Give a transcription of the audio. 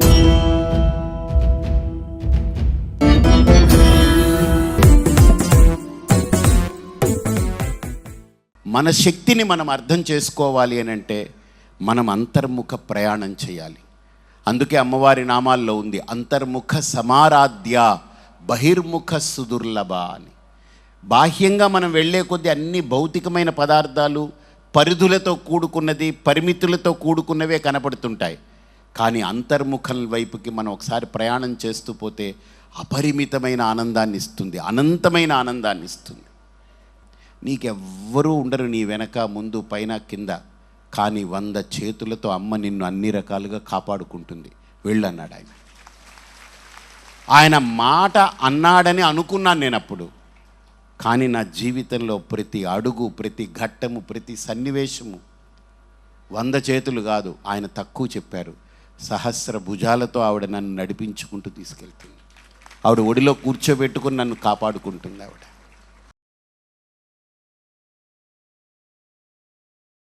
మన శక్తిని మనం అర్థం చేసుకోవాలి అని అంటే మనం అంతర్ముఖ ప్రయాణం చేయాలి. అందుకే అమ్మవారి నామాల్లో ఉంది అంతర్ముఖ సమారాధ్య బహిర్ముఖ సుదుర్లభ అని. బాహ్యంగా మనం వెళ్ళే కొద్దీ అన్ని భౌతికమైన పదార్థాలు పరిధులతో కూడుకున్నది పరిమితులతో కూడుకున్నవే కనపడుతుంటాయి. కానీ అంతర్ముఖం వైపుకి మనం ఒకసారి ప్రయాణం చేస్తూ పోతే అపరిమితమైన ఆనందాన్ని ఇస్తుంది అనంతమైన ఆనందాన్ని ఇస్తుంది. నీకెవ్వరూ ఉండరు నీ వెనక ముందు పైన కింద. కానీ వంద చేతులతో అమ్మ నిన్ను అన్ని రకాలుగా కాపాడుకుంటుంది. వెళ్ళన్నాడు ఆయన. ఆయన మాట అన్నాడని అనుకున్నాను నేను అప్పుడు. కానీ నా జీవితంలో ప్రతి అడుగు ప్రతి ఘట్టము ప్రతి సన్నివేశము వంద చేతులు కాదు ఆయన తక్కువ చెప్పారు. సహస్ర భుజాలతో ఆవిడ నన్ను నడిపించుకుంటూ తీసుకెళ్తుంది. ఆవిడ ఒడిలో కూర్చోబెట్టుకుని నన్ను కాపాడుకుంటుంది ఆవిడ.